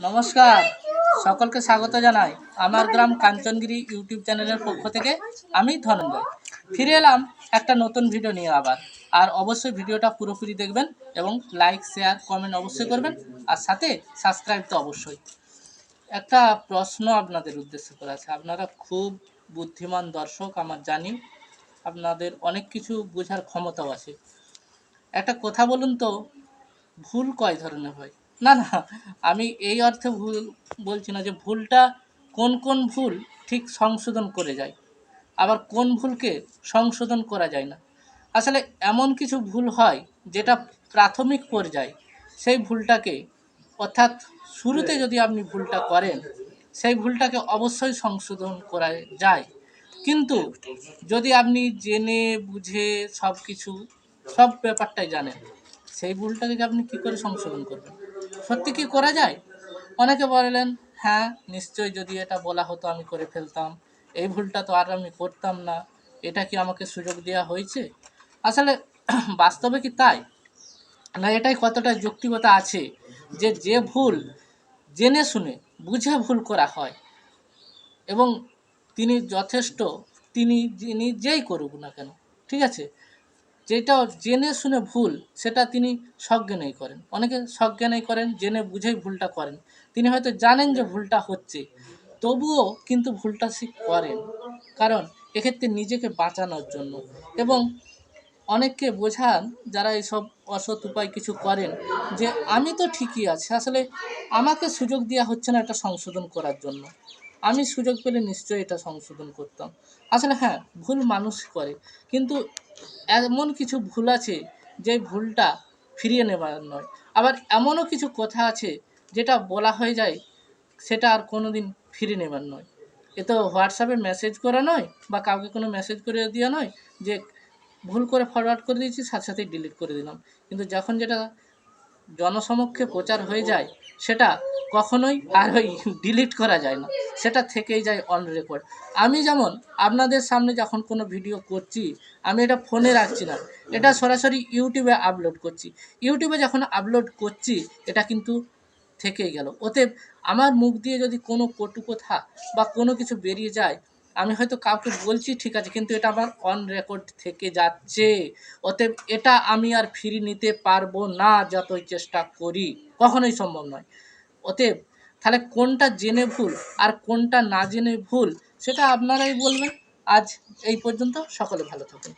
নমস্কার। সকলকে স্বাগত জানাই আমার গ্রাম কাঞ্চনগিরি ইউটিউব চ্যানেলের পক্ষ থেকে আমি ধনঞ্জয়। ফিরে এলাম একটা নতুন ভিডিও নিয়ে আবার। আর অবশ্যই ভিডিওটা পুরোপুরি দেখবেন এবং লাইক, শেয়ার, কমেন্ট অবশ্যই করবেন। আর সাথে সাবস্ক্রাইব তো অবশ্যই। একটা প্রশ্ন আপনাদের উদ্দেশ্য করা আছে। আপনারা খুব বুদ্ধিমান দর্শক, আমার জানি। আপনাদের অনেক কিছু বোঝার ক্ষমতাও আছে। একটা কথা বলুন তো, ভুল কয় ধরনের হয়? না না, আমি এই অর্থে ভুল বলছি না যে ভুলটা কোন কোন ভুল ঠিক সংশোধন করে যায়, আবার কোন ভুলকে সংশোধন করা যায় না। আসলে এমন কিছু ভুল হয় যেটা প্রাথমিক পর্যায়ে সেই ভুলটাকে, অর্থাৎ শুরুতে যদি আপনি ভুলটা করেন, সেই ভুলটাকে অবশ্যই সংশোধন করা যায়। কিন্তু যদি আপনি জেনে, বুঝে সব কিছু সব ব্যাপারটাই জানেন, সেই ভুলটাকে আপনি কী করে সংশোধন করবেন? সত্যি কি করা যায়? অনেকে বললেন হ্যাঁ নিশ্চয়ই যদি এটা বলা হতো আমি করে ফেলতাম। এই ভুলটা তো আর আমি করতাম না। এটা কি আমাকে সুযোগ দেওয়া হয়েছে? আসলে বাস্তবে কি তাই? না, এটাই কতটা যৌক্তিকতা আছে যে যে ভুল জেনে শুনে, বুঝে ভুল করা হয়। এবং তিনি যথেষ্ট, তিনি, যিনি যেই করুক না কেন, ঠিক আছে? যেটা জেনে শুনে ভুল, সেটা তিনি সজ্ঞানেই করেন। অনেকে সজ্ঞানেই করেন, জেনে বুঝেই ভুলটা করেন। তিনি হয়তো জানেন যে ভুলটা হচ্ছে, তবুও কিন্তু ভুলটা সে করেন। কারণ এক্ষেত্রে নিজেকে বাঁচানোর জন্য। এবং অনেককে বোঝান, যারা এইসব অসৎ উপায় কিছু করেন, যে আমি তো ঠিকই আছি, আসলে আমাকে সুযোগ দেওয়া হচ্ছে না এটা সংশোধন করার জন্য। আমি সুযোগ পেলে নিশ্চয়ই এটা সংশোধন করতাম। আসলে হ্যাঁ ভুল মানুষ করে। কিন্তু এমন কিছু ভুল আছে যে ভুলটা ফিরিয়ে নেবার নয়। আবার এমনও কিছু কথা আছে যেটা বলা হয়ে যায়, সেটা আর কোনো দিন ফিরে নেবার নয়। এ তো হোয়াটসঅ্যাপে মেসেজ করা নয় বা কাউকে কোনো মেসেজ করে দেওয়া নয় যে ভুল করে ফরওয়ার্ড করে দিয়েছি, সাথে সাথেই ডিলিট করে দিলাম। কিন্তু যখন যেটা জনসমক্ষে প্রচার হয়ে যায়, সেটা কখনোই আর ওই ডিলিট করা যায় না। সেটা থেকেই যায় অন রেকর্ড আমি যেমন আপনাদের সামনে যখন কোনো ভিডিও করছি, আমি এটা ফোনে রাখছি না। এটা সরাসরি ইউটিউবে আপলোড করছি। ইউটিউবে যখন আপলোড করছি, এটা কিন্তু থেকেই গেল। ওতে আমার মুখ দিয়ে যদি কোনো কটু কথা বা কোনো কিছু বেরিয়ে যায় আমি হয়তো কাউকে বলছি, ঠিক আছে, কিন্তু এটা আমার অন রেকর্ড থেকে যাচ্ছে। অতএব এটা আমি আর ফিরে নিতে পারব না যতই চেষ্টা করি। কখনোই সম্ভব নয়। অতএব তাহলে কোনটা জেনে ভুল আর কোনটা না জেনে ভুল, সেটা আপনারাই বলবেন। আজ এই পর্যন্ত। সকলে ভালো থাকুন।